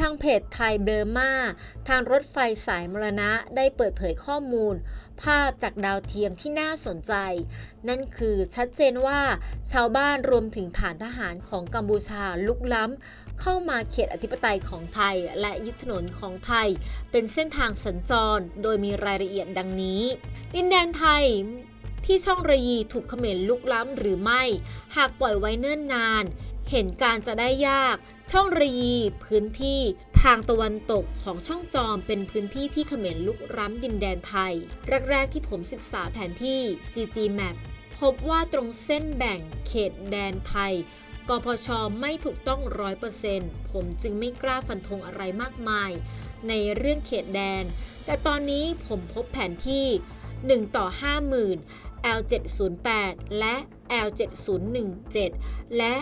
ทางเพจไทยเบอร์มา ทางรถไฟสายมรณะได้เปิดเผยข้อมูล ภาพจากดาวเทียมที่น่าสนใจ นั่นคือชัดเจนว่าชาวบ้านรวมถึงฐานทหารของกัมพูชาลุกล้ำ เข้ามาเขตอธิปไตยของไทย และยึดถนนของไทย เป็นเส้นทางสัญจร โดยมีรายละเอียดดังนี้ ดินแดนไทยที่ช่องระยีถูกเขมรลุกล้ำหรือไม่ หากปล่อยไว้เนิ่นนาน เห็นการจะได้ยาก ช่องรยีพื้นที่ทางตะวันตกของช่องจอมเป็นพื้นที่ที่เขมรลุกล้ำดินแดนไทย แรก ๆ ที่ผมศึกษาแผนที่ GG Map พบว่าตรงเส้นแบ่งเขตแดนไทยกพชไม่ถูกต้อง100%ผมจึงไม่กล้าฟันธงอะไรมากมาย ในเรื่องเขตแดน แต่ตอนนี้ผมพบแผนที่ 1 ต่อ 50,000 L708 และ L7017 และ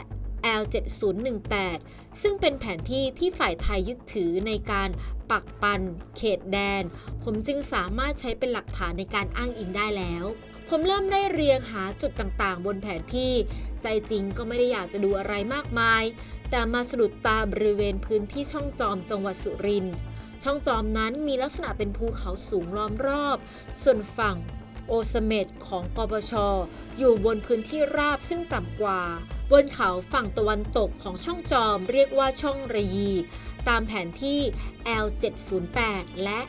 L7018 ซึ่งเป็นแผนที่ที่ฝ่ายไทยยึดถือในการปักปัน เขตแดน ผมจึงสามารถใช้เป็นหลักฐานในการอ้างอิงได้แล้วผมเริ่มได้เรียงหาจุดต่างๆ บนแผนที่ ใจจริงก็ไม่ได้อยากจะดูอะไรมากมาย แต่มาสะดุดตาบริเวณพื้นที่ช่องจอมจังหวัดสุรินทร์ช่องจอมนั้นมีลักษณะเป็นภูเขาสูงล้อมรอบ ส่วนฝั่งโอสเมดของกปชอยู่บนพื้นที่ราบซึ่งต่ำกว่า บนเขาฝั่งตะวันตกของช่องจอมเรียกว่าช่องระยี ตามแผนที่ L708 และ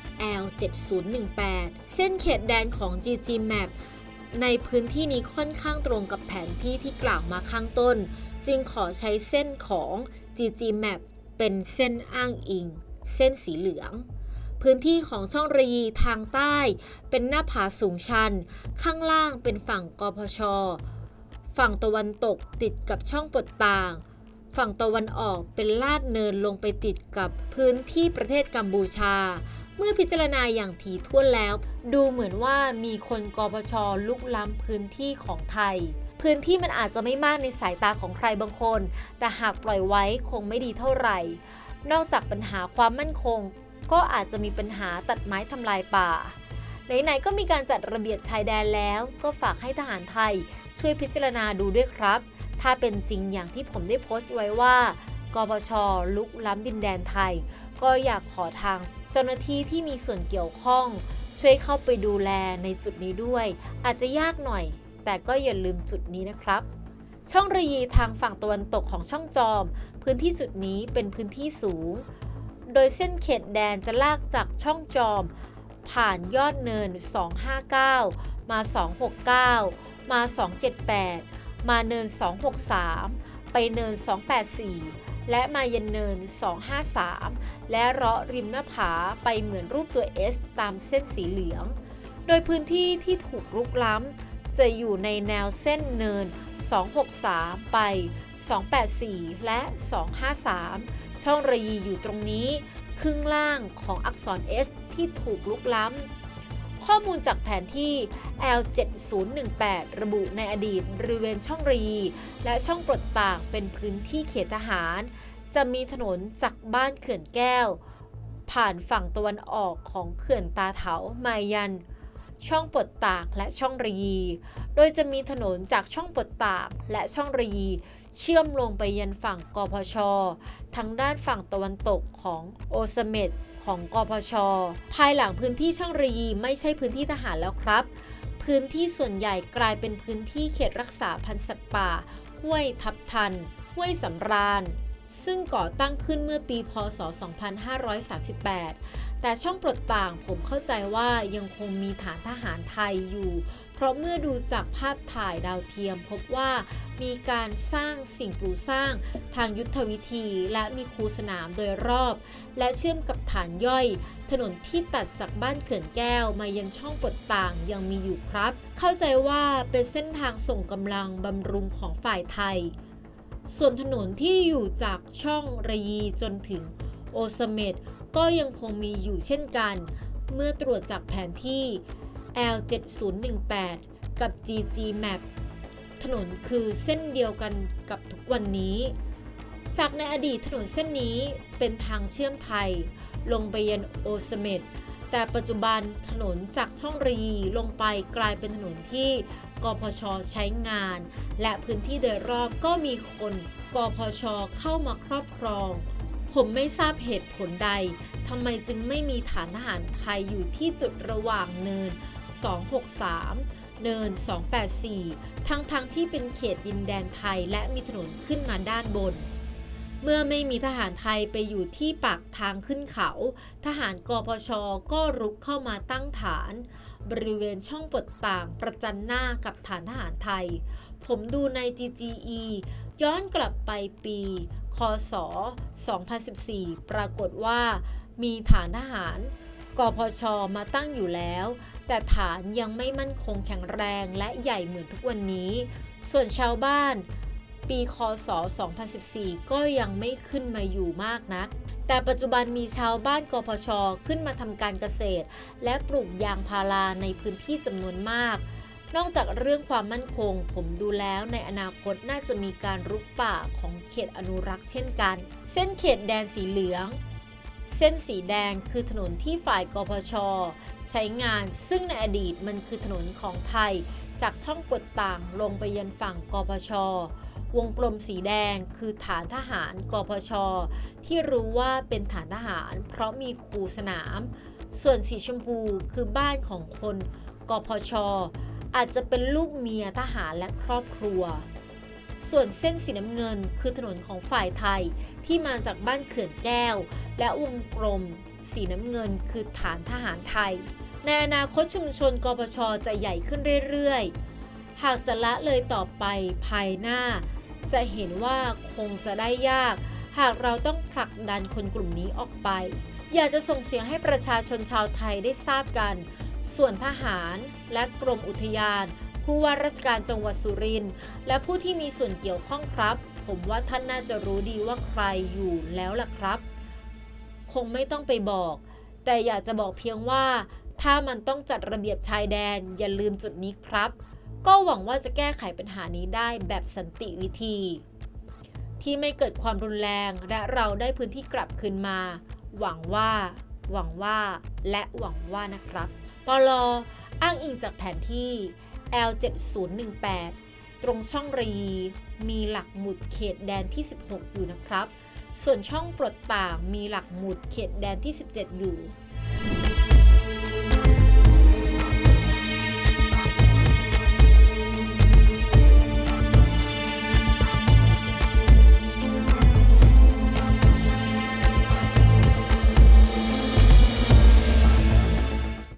L7018 เส้นเขตแดนของ GG Map ในพื้นที่นี้ค่อนข้างตรงกับแผนที่ที่กล่าวมาข้างต้น จึงขอใช้เส้นของ GG Map เป็นเส้นอ้างอิง เส้นสีเหลือง พื้นที่ของช่องระยีทางใต้ เป็นหน้าผาสูงชัน ข้างล่างเป็นฝั่งกพช ฝั่งตะวันตกติดกับช่องปลดต่าง ฝั่งตะวันออกเป็นลาดเนินลงไปติดกับพื้นที่ประเทศกัมพูชา เมื่อพิจารณาอย่างถี่ถ้วนแล้ว ดูเหมือนว่ามีคนกพชลุกล้ำพื้นที่ของไทย พื้นที่มันอาจจะไม่มากในสายตาของใครบางคน แต่หากปล่อยไว้คงไม่ดีเท่าไหร่ นอกจากปัญหาความมั่นคง ก็อาจจะมีปัญหาตัดไม้ทำลายป่า ไหนๆก็มีการจัดระเบียบชายแดนแล้ว ก็ฝากให้ทหารไทย ช่วยพิจารณาดูด้วยครับ ถ้าเป็นจริงอย่างที่ผมได้โพสต์ไว้ว่ากปชลุกล้ำดินแดนไทย ก็อยากขอทางเจ้าหน้าที่ที่มีส่วนเกี่ยวข้อง ช่วยเข้าไปดูแลในจุดนี้ด้วย อาจจะยากหน่อย แต่ก็อย่าลืมจุดนี้นะครับ ช่องระยีทางฝั่งตะวันตกของช่องจอม พื้นที่จุดนี้เป็นพื้นที่สูง โดยเส้นเขตแดนจะลากจากช่องจอม ผ่านยอดเนิน 259 มา 269 มา 278 มาเนิน 263 ไปเนิน 284 และมายันเนิน 253 และเลาะริมหน้าผาไปเหมือนรูปตัว S ตามเส้นสีเหลือง โดยพื้นที่ที่ถูกรุกล้ำ จะอยู่ในแนวเส้นเนิน 263 ไป 284 และ 253 ช่องระยีอยู่ตรงนี้ ครึ่งล่างของอักษร S ที่ถูกลุกล้ำ ข้อมูลจากแผนที่ L7018 ระบุในอดีตบริเวณช่องรี และช่องปลดต่างเป็นพื้นที่เขตทหาร จะมีถนนจากบ้านเขื่อนแก้ว ผ่านฝั่งตะวันออกของเขื่อนตาเถามายันช่องปลดต่างและช่องระยี โดยจะมีถนนจากช่องปลดต่างและช่องระยี เชื่อมลงไปยันฝั่งกพช ทางด้านฝั่งตะวันตกของโอสเมดของกพช ภายหลังพื้นที่ช่องระยีไม่ใช่พื้นที่ทหารแล้วครับ พื้นที่ส่วนใหญ่กลายเป็นพื้นที่เขตรักษาพันธุ์สัตว์ป่า ห้วยทับทัน ห้วยสำราญ ซึ่งก่อตั้งขึ้นเมื่อปีพศ 2538 แต่ช่องปลดต่างผมเข้าใจว่ายังคงมีฐานทหารไทยอยู่ เพราะเมื่อดูจากภาพถ่ายดาวเทียมพบว่ามีการสร้างสิ่งปลูกสร้างทางยุทธวิธีและมีคูสนามโดยรอบ และเชื่อมกับฐานย่อย ถนนที่ตัดจากบ้านเขื่อนแก้วมายังช่องปลดต่างยังมีอยู่ครับ เข้าใจว่าเป็นเส้นทางส่งกำลังบำรุงของฝ่ายไทย ส่วนถนนที่อยู่จากช่องระยีจนถึงโอสเมดก็ยังคงมีอยู่เช่นกัน เมื่อตรวจจากแผนที่ L7018 กับ GG Map ถนนคือเส้นเดียวกันกับทุกวันนี้ จากในอดีตถนนเส้นนี้เป็นทางเชื่อมไทย ลงไปยันโอสเมด แต่ปัจจุบันถนนจากช่องรีลงไปกลายเป็นถนนที่กพชใช้งาน และพื้นที่โดยรอบก็มีคนกพชเข้ามาครอบครองผผมไม่ทราบเหตุผลใดทำไมจึงไม่มีฐานทหารไทยอยู่ที่จุดระหว่างเนิน 263 เนิน 284 ทั้งๆทที่เป็นเขตดินแดนไทยและมีถนนขึ้นมาด้านบน เมื่อไม่มีทหารไทยไปอยู่ที่ปากทางขึ้นเขา ทหารกพชก็รุกเข้ามาตั้งฐาน บริเวณช่องปลดต่างประจันหน้ากับฐานทหารไทย ผมดูใน GGE ย้อนกลับไปปี คศ 2014 ปรากฏว่ามีฐานทหารกพชมาตั้งอยู่แล้ว แต่ฐานยังไม่มั่นคงแข็งแรงและใหญ่เหมือนทุกวันนี้ ส่วนชาวบ้าน ปีคศ 2014 ก็ยังไม่ขึ้นมาอยู่มากนัก แต่ปัจจุบันมีชาวบ้านกพช ขึ้นมาทำการเกษตร และปลูกยางพาราในพื้นที่จำนวนมาก นอกจากเรื่องความมั่นคง ผมดูแล้วในอนาคตน่าจะมีการรุกป่าของเขตอนุรักษ์เช่นกัน เส้นเขตแดนสีเหลือง เส้นสีแดงคือถนนที่ฝ่ายกพช ใช้งานซึ่งในอดีตมันคือถนนของไทย จากช่องปดต่างลงไปยันฝั่งกพช วงกลมสีแดงคือฐานทหารกพช ที่รู้ว่าเป็นฐานทหาร เพราะมีคูสนาม ส่วนสีชมพูคือบ้านของคน กพช อาจจะเป็นลูกเมียทหารและครอบครัว ส่วนเส้นสีน้ำเงินคือถนนของฝ่ายไทยที่มาจากบ้านเขื่อนแก้ว และวงกลม สีน้ำเงินคือฐานทหารไทย ในอนาคตชุมชนกปชจะใหญ่ขึ้นเรื่อยๆ หากจะละเลยต่อไปภายหน้า จะเห็นว่าคงจะได้ยาก หากเราต้องผลักดันคนกลุ่มนี้ออกไป อยากจะส่งเสียงให้ประชาชนชาวไทยได้ทราบกัน ส่วนทหารและกรมอุทยาน ผู้ว่าราชการจังหวัดสุรินทร์และผู้ที่มีส่วนเกี่ยวข้องครับ ผมว่าท่านน่าจะรู้ดีว่าใครอยู่แล้วล่ะครับ คงไม่ต้องไปบอก แต่อยากจะบอกเพียงว่า ถ้ามันต้องจัดระเบียบชายแดนอย่าลืมจุดนี้ครับ ก็หวังว่าจะแก้ไขปัญหานี้ได้แบบสันติวิธี ที่ไม่เกิดความรุนแรงและเราได้พื้นที่กลับคืนมา หวังว่า หวังว่า และหวังว่านะครับปลอ้างอิงจากแผนที่ L7018 ตรงช่องรีมีหลักหมุดเขตแดนที่ 16 อยู่นะครับ ส่วนช่องปลดต่างมีหลักหมุดเขตแดนที่ 17 อยู่